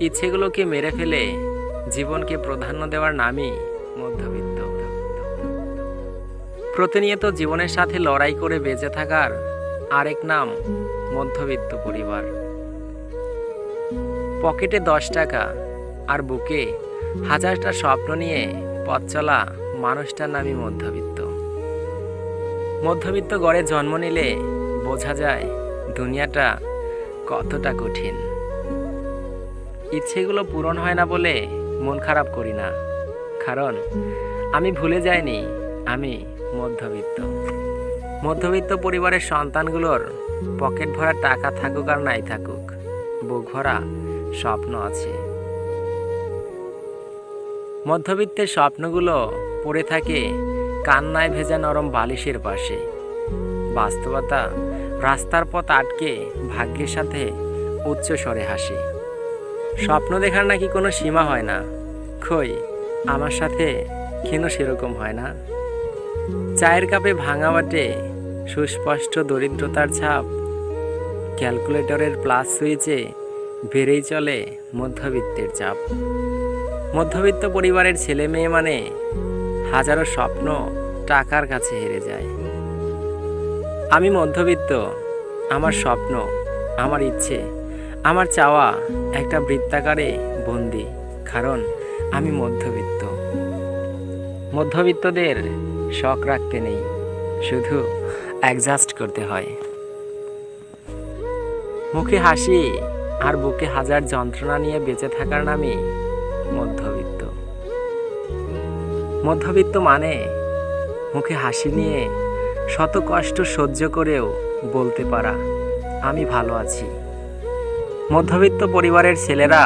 ইচ্ছেগুলোকে মেরে ফেলে জীবনকে প্রাধান্য দেওয়ার নামই মধ্যবিত্ত। প্রতিনিয়ত জীবনের সাথে লড়াই করে বেঁচে থাকার আরেক নাম মধ্যবিত্ত পরিবার। পকেটে দশ টাকা আর বুকে হাজারটা স্বপ্ন নিয়ে পথ চলা মানুষটার নামই মধ্যবিত্ত। মধ্যবিত্ত গড়ে জন্ম নিলে বোঝা যায় দুনিয়াটা কতটা কঠিন। ইচ্ছেগুলো পূরণ হয় না বলে মন খারাপ করি না। কারণ আমি ভুলে যাইনি, আমি মধ্যবিত্ত। মধ্যবিত্ত পরিবারের সন্তানগুলোর পকেট ভরা টাকা থাকুক আর নাই থাকুক, বুক ভরা স্বপ্ন আছে। মধ্যবিত্তের স্বপ্নগুলো পড়ে থাকে কান্নায় ভেজা নরম বালিশের পাশে। বাস্তবতা রাস্তার পথ আটকে ভাগ্যের সাথে উচ্চ স্বরে হাসে। স্বপ্ন দেখার নাকি কোনো সীমা হয় না? খই, আমার সাথে কেন সেরকম হয় না? চায়ের কাপে ভাঙা বাটে, সুস্পষ্ট দরিদ্রতার ছাপ। ক্যালকুলেটরের প্লাস সুইচে বেড়েই চলে মধ্যবিত্তের চাপ। মধ্যবিত্ত পরিবারের ছেলে মেয়ে মানে হাজারো স্বপ্ন টাকার কাছে হেরে যায়। আমি মধ্যবিত্ত, আমার স্বপ্ন, আমার ইচ্ছে আমার চাওয়া একটা বৃত্তাকারে বন্দি, কারণ আমি মধ্যবিত্ত। মধ্যবিত্তদের শখ রাখতে নেই, শুধু অ্যাডজাস্ট করতে হয়। মুখে হাসি আর বুকে হাজার যন্ত্রণা নিয়ে বেঁচে থাকার নামই মধ্যবিত্ত। মধ্যবিত্ত মানে মুখে হাসি নিয়ে শত কষ্ট সহ্য করেও বলতে পারা, আমি ভালো আছি। মধ্যবিত্ত পরিবারের ছেলেরা